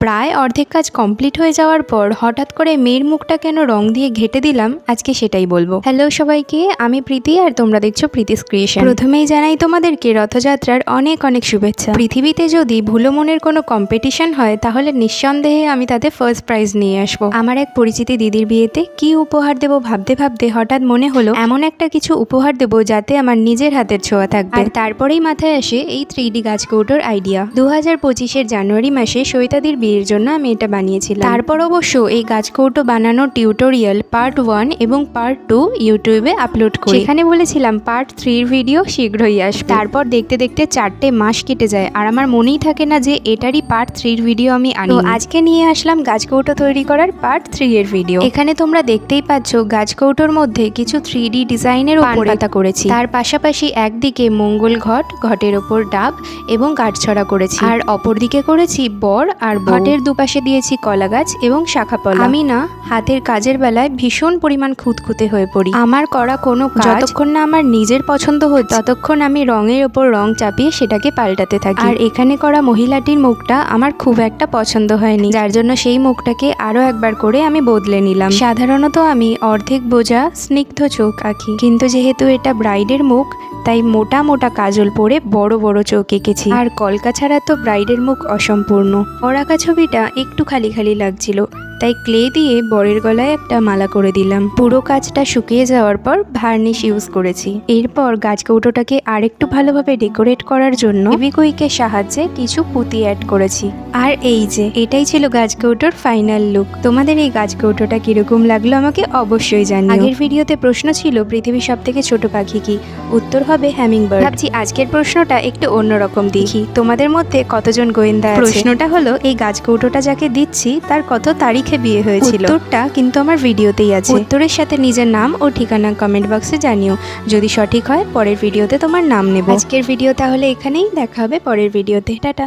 প্রায় অর্ধেক কাজ কমপ্লিট হয়ে যাওয়ার পর হঠাৎ করে মেয়ের মুখটা কেন রং দিয়ে ঘেটে দিলাম, আজকে সেটাই বলব। হ্যালো সবাইকে, আমি প্রীতি আর তোমরা দেখছ প্রীতিস ক্রিয়েশন প্রথমেই জানাই তোমাদেরকে রথযাত্রার অনেক অনেক শুভেচ্ছা। পৃথিবীতে যদি ভুলো মনের কোনো কম্পিটিশন হয়, তাহলে নিঃসন্দেহে আমি তাতে ফার্স্ট প্রাইজ নিয়ে আসব। আমার এক পরিচিতি দিদির বিয়েতে কি উপহার দেবো ভাবতে ভাবতে হঠাৎ মনে হলো, এমন একটা কিছু উপহার দেবো যাতে আমার নিজের হাতের ছোঁয়া থাকবে। আর তারপরেই মাথায় আসে এই থ্রি ডি গাছ কৌটোর আইডিয়া দু হাজার পঁচিশের জানুয়ারি মাসে সৈতাদির বিয়ের জন্য আমি এটা বানিয়েছিলাম। তারপর অবশ্য এই গাছ কৌটো বানানোর টিউটোরিয়াল পার্ট ওয়ান এবং পার্ট টু ইউটিউবে আপলোড করি। এখানে বলেছিলাম পার্ট থ্রির ভিডিও শীঘ্রই আসবে। তারপর দেখতে দেখতে চারটে মাস কেটে যায় আর আমার মনেই থাকে না যে এটারই পার্ট থ্রির ভিডিও আমি আনি। আজকে নিয়ে আসলাম গাছ কৌটো তৈরি করার পার্ট থ্রি এর ভিডিও এখানে তোমরা দেখতেই পাচ্ছ গাছ কৌটোর মধ্যে কিছু থ্রি ডি ডিজাইনের উপর করেছি। তার পাশাপাশি একদিকে মঙ্গল ঘট ঘটের ওপর ডাব এবং কাঠছড়া করেছি। আর অপরদিকে করেছি বর আর ঘটের দুপাশে দিয়েছি কলা গাছ এবং শাখা পলা আমি না হাতের কাজের বেলায় ভীষণ পরিমাণ খুঁতখুঁতে হয়ে পড়ি। আমার করা কোনো যতক্ষণ না আমার নিজের পছন্দ হচ্ছে ততক্ষণ আমি রঙের ওপর রং চাপিয়ে সেটাকে পাল্টাতে থাকি। আর এখানে করা মহিলাটির মুখটা আমার খুব একটা পছন্দ হয়নি যার জন্য সেই মুখটাকে আরও একবার করে আমি বদলে নিলাম। সাধারণত আমি অর্ধেক বোঝা স্নিগ্ধ চোখ আঁকি। কিন্তু যেহেতু এটা ব্রাইডের মুখ তাই মোটা মোটা কাজল পরে বড় বড় চোখ এঁকেছি। আর কলকা ছাড়া তো ব্রাইডের মুখ অসম্পূর্ণ। ওরাকা ছবিটা একটু খালি খালি লাগছিল। তাই ক্লে দিয়ে বরের গলায় একটা মালা করে দিলাম। পুরো কাজটা শুকিয়ে যাওয়ার পর ভার্নিশ ইউজ করেছি। এরপর গাছ কৌটোটাকে আরেকটু ভালোভাবে ডেকোরেট করার জন্য ফেভিকুইকের সাহায্যে কিছু পুঁতি অ্যাড করেছি। আর এই যে, এটাই ছিল গাছ কৌটোর ফাইনাল লুক তোমাদের এই গাছ কৌটোটা কীরকম লাগল আমাকে অবশ্যই জানিও। আগের ভিডিওতে প্রশ্ন ছিল, পৃথিবীর সব থেকে ছোট পাখি কি? উত্তর হবে হ্যামিং বার্ড ভাবছি আজকের প্রশ্নটা একটু অন্যরকম দেখি। তোমাদের মধ্যে কতজন গোয়েন্দা প্রশ্নটা হলো, এই গাছ কৌটোটা যাকে দিচ্ছি, তার কত তারিখে বিয়ে হয়েছিল। উত্তরটা কিন্তু আমার ভিডিওতেই আছে। উত্তরের সাথে নিজের নাম ও ঠিকানা কমেন্ট বক্সে জানিও। যদি সঠিক হয় পরের ভিডিওতে তোমার নাম নেব। আজকের ভিডিও তাহলে এখানেই দেখা হবে পরের ভিডিওতে। টাটা।